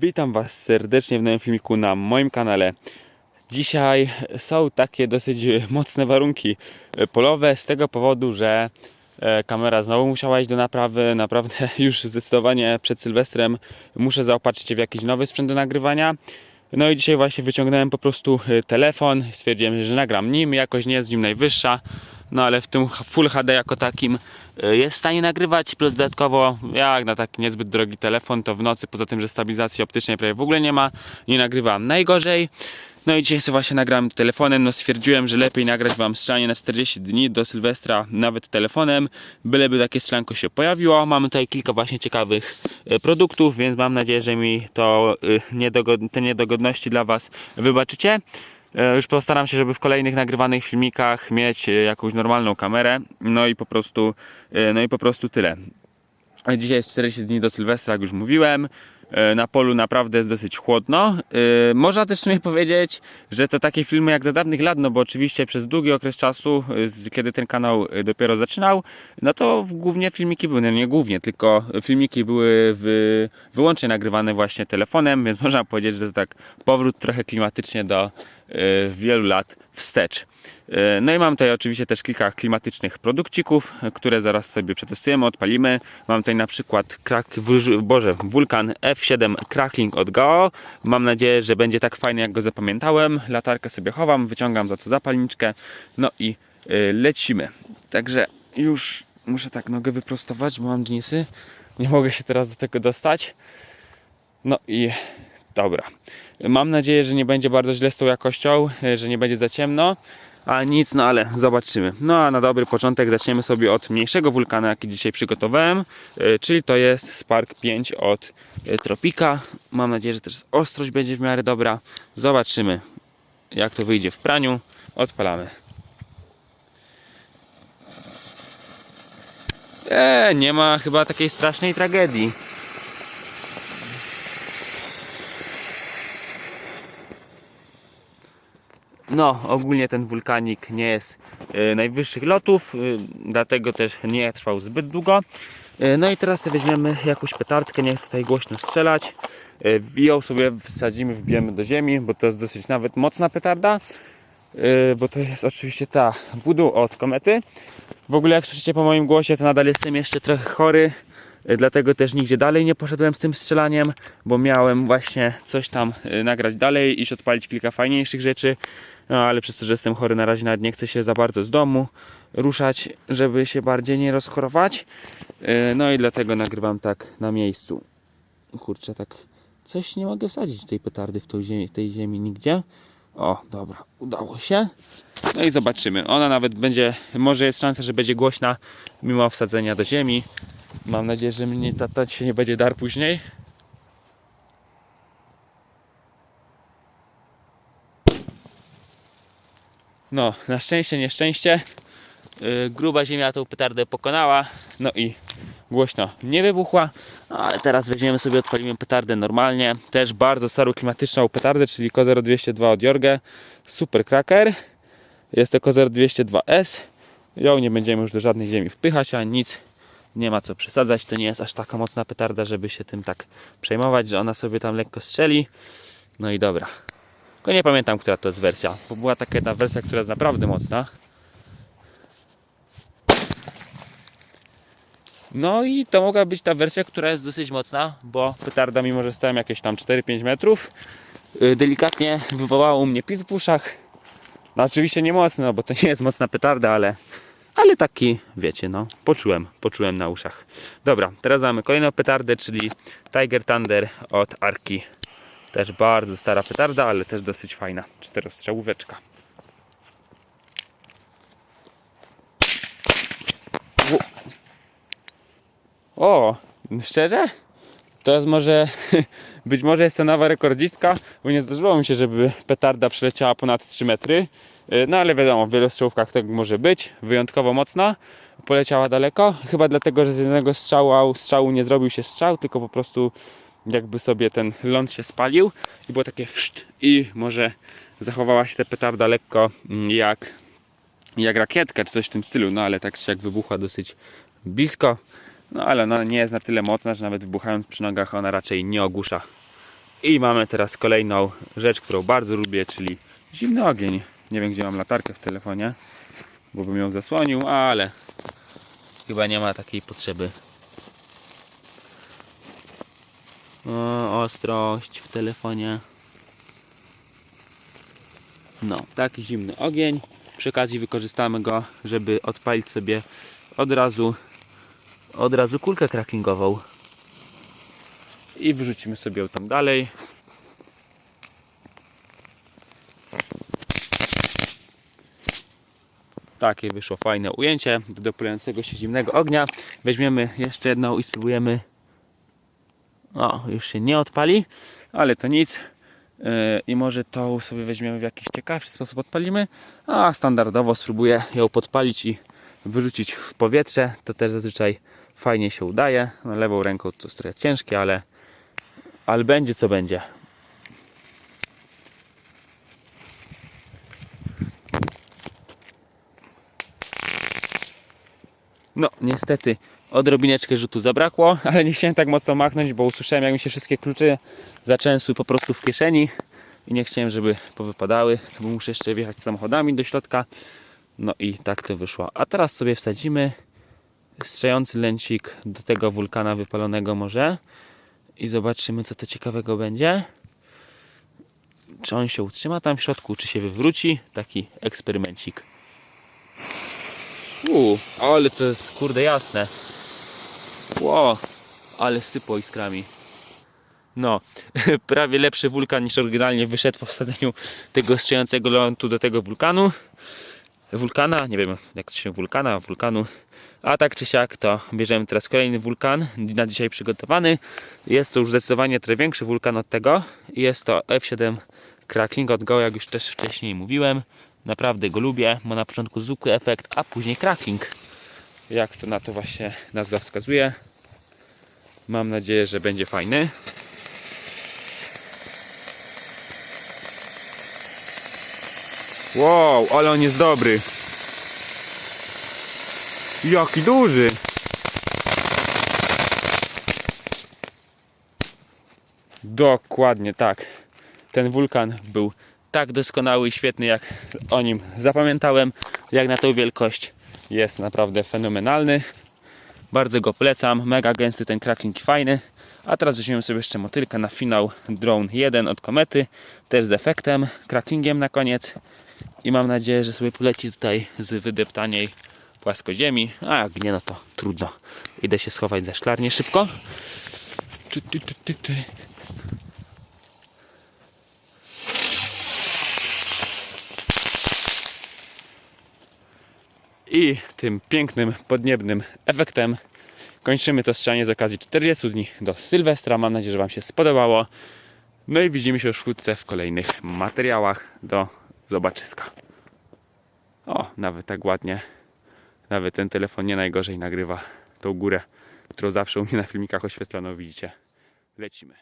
Witam Was serdecznie w nowym filmiku na moim kanale. Dzisiaj są takie dosyć mocne warunki polowe z tego powodu, że e, kamera znowu musiała iść do naprawy. Naprawdę już zdecydowanie przed Sylwestrem muszę zaopatrzyć się w jakiś nowy sprzęt do nagrywania. No i dzisiaj właśnie wyciągnąłem po prostu e, telefon, stwierdziłem, że nagram nim, jakość nie jest w nim najwyższa, no ale w tym Full HD jako takim jest w stanie nagrywać, plus dodatkowo jak na taki niezbyt drogi telefon, to w nocy poza tym, że stabilizacji optycznej prawie w ogóle nie ma, nie nagrywam najgorzej. No i dzisiaj sobie właśnie nagrałem telefonem, no stwierdziłem, że lepiej nagrać Wam strzelanie na 40 dni do Sylwestra nawet telefonem, byleby takie strzelanko się pojawiło. Mamy tutaj kilka właśnie ciekawych e, produktów, więc mam nadzieję, że mi to e, niedogod- te niedogodności dla Was wybaczycie. E, Już postaram się, żeby w kolejnych nagrywanych filmikach mieć e, jakąś normalną kamerę. No i po prostu, e, no i po prostu tyle. Dzisiaj jest 40 dni do Sylwestra, jak już mówiłem. Na polu naprawdę jest dosyć chłodno. Można też w sumie powiedzieć, że to takie filmy jak za dawnych lat, no bo oczywiście przez długi okres czasu, kiedy ten kanał dopiero zaczynał, no to głównie filmiki były, no nie głównie, tylko filmiki były wyłącznie nagrywane właśnie telefonem, więc można powiedzieć, że to tak powrót trochę klimatycznie do wielu lat wstecz. E, No i mam tutaj oczywiście też kilka klimatycznych produkcików, e, które zaraz sobie przetestujemy, odpalimy. Mam tutaj na przykład krak, Boże, Vulkan F7 Crackling od Gao. Mam nadzieję, że będzie tak fajny jak go zapamiętałem. Latarkę sobie chowam, wyciągam za to zapalniczkę. No i e, lecimy. Także już muszę tak nogę wyprostować, bo mam dżinsy. Nie mogę się teraz do tego dostać. No i dobra. Mam nadzieję, że nie będzie bardzo źle z tą jakością, e, że nie będzie za ciemno. A nic, no ale zobaczymy. No a na dobry początek zaczniemy sobie od mniejszego wulkana, jaki dzisiaj przygotowałem, e, czyli to jest Spark 5 od e, Tropika. Mam nadzieję, że też ostrość będzie w miarę dobra. Zobaczymy, jak to wyjdzie w praniu. Odpalamy. Eee, nie ma chyba takiej strasznej tragedii. No, ogólnie ten wulkanik nie jest e, najwyższych lotów, e, dlatego też nie trwał zbyt długo. E, no i teraz weźmiemy jakąś petardkę, nie chcę tutaj głośno strzelać. Ją sobie wsadzimy, wbijemy do ziemi, bo to jest dosyć nawet mocna petarda. Bo to jest oczywiście ta voodoo od komety. W ogóle jak słyszycie po moim głosie, to nadal jestem jeszcze trochę chory. Dlatego też nigdzie dalej nie poszedłem z tym strzelaniem, bo miałem właśnie coś tam nagrać dalej, iść odpalić kilka fajniejszych rzeczy. No ale przez to, że jestem chory na razie nawet nie chcę się za bardzo z domu ruszać, żeby się bardziej nie rozchorować. E, No i dlatego nagrywam tak na miejscu. Kurczę, tak coś nie mogę wsadzić tej petardy w tą ziemi, tej ziemi nigdzie. O, dobra, udało się. No i zobaczymy. Ona nawet będzie, może jest szansa, że będzie głośna mimo wsadzenia do ziemi. Mam nadzieję, że mnie tata się nie będzie dar później. No, na szczęście, nieszczęście. Yy, gruba ziemia tą petardę pokonała. No i głośno nie wybuchła. No, ale teraz weźmiemy sobie, odpalimy petardę normalnie. Też bardzo starą klimatyczną petardę, czyli Kozero 202 od Jorge. Super Cracker. Jest to Kozero 202S. Ją nie będziemy już do żadnej ziemi wpychać, a nic. Nie ma co przesadzać. To nie jest aż taka mocna petarda, żeby się tym tak przejmować, że ona sobie tam lekko strzeli. No i dobra. Tylko nie pamiętam, która to jest wersja, bo była taka jedna wersja, która jest naprawdę mocna. No i to mogła być ta wersja, która jest dosyć mocna, bo petarda, mimo że stałem jakieś tam 4-5 metrów, yy, delikatnie wywołała u mnie pis w uszach. No oczywiście nie mocno, bo to nie jest mocna petarda, ale, ale taki, wiecie, no, poczułem, poczułem na uszach. Dobra, teraz mamy kolejną petardę, czyli Tiger Thunder od Arki. Też bardzo stara petarda, ale też dosyć fajna. Czterostrzałóweczka. O, szczerze? To jest może, być może jest to nowa rekordzistka, bo nie zdarzyło mi się, żeby petarda przeleciała ponad 3 metry. Y, No ale wiadomo, w wielu strzałówkach tak może być. Wyjątkowo mocna. Poleciała daleko. Chyba dlatego, że z jednego strzału, strzału nie zrobił się strzał, tylko po prostu jakby sobie ten ląd się spalił i było takie wszt i może zachowała się ta petarda lekko mm, jak, jak rakietka czy coś w tym stylu, no ale tak czy jak wybuchła dosyć blisko, no ale ona nie jest na tyle mocna, że nawet wybuchając przy nogach ona raczej nie ogłusza I mamy teraz kolejną rzecz, którą bardzo lubię, czyli zimny ogień. Nie wiem, gdzie mam latarkę w telefonie, bo bym ją zasłonił, ale chyba nie ma takiej potrzeby. O, ostrość w telefonie. No, taki zimny ogień. Przy okazji wykorzystamy go, żeby odpalić sobie od razu od razu kulkę crackingową. I wyrzucimy sobie ją tam dalej. Takie wyszło fajne ujęcie do dopływającego się zimnego ognia. Weźmiemy jeszcze jedną i spróbujemy. O, już się nie odpali, ale to nic. Yy, I może tą sobie weźmiemy w jakiś ciekawszy sposób odpalimy. A standardowo spróbuję ją podpalić i wyrzucić w powietrze. To też zazwyczaj fajnie się udaje. Lewą ręką to jest trochę ciężkie, ale, ale będzie co będzie. No, niestety odrobineczkę rzutu zabrakło, ale nie chciałem tak mocno machnąć, bo usłyszałem jak mi się wszystkie klucze zaczęsły po prostu w kieszeni i nie chciałem, żeby powypadały, bo muszę jeszcze wjechać samochodami do środka. No i tak to wyszło. A teraz sobie wsadzimy strzelający lęcik do tego wulkana wypalonego może i zobaczymy co to ciekawego będzie. Czy on się utrzyma tam w środku, czy się wywróci. Taki eksperymencik. Uuu, ale to jest kurde jasne. Ło, ale sypło iskrami. No, prawie lepszy wulkan niż oryginalnie wyszedł po wsadzeniu tego strzelającego lądu do tego wulkanu. Wulkana, nie wiem jak to się wulkana, wulkanu. A tak czy siak to bierzemy teraz kolejny wulkan na dzisiaj przygotowany. Jest to już zdecydowanie trochę większy wulkan od tego. Jest to F7 Crackling od Go, jak już też wcześniej mówiłem. Naprawdę go lubię, ma na początku zwykły efekt, a później cracking. Jak to na to właśnie nazwa wskazuje. Mam nadzieję, że będzie fajny. Wow, ale on jest dobry. Jaki duży. Dokładnie tak. Ten wulkan był tak doskonały i świetny, jak o nim zapamiętałem. Jak na tą wielkość jest naprawdę fenomenalny. Bardzo go polecam. Mega gęsty ten cracking fajny. A teraz weźmiemy sobie jeszcze motylka na finał Drone 1 od Komety. Też z efektem, cracklingiem na koniec. I mam nadzieję, że sobie poleci tutaj z wydeptanej płaskoziemi. A jak nie, no to trudno. Idę się schować za szklarnię szybko. I tym pięknym, podniebnym efektem kończymy to strzelanie z okazji 40 dni do Sylwestra. Mam nadzieję, że Wam się spodobało. No i widzimy się już wkrótce w kolejnych materiałach do zobaczyska. O, nawet tak ładnie. Nawet ten telefon nie najgorzej nagrywa tą górę, którą zawsze u mnie na filmikach oświetlono, widzicie. Lecimy.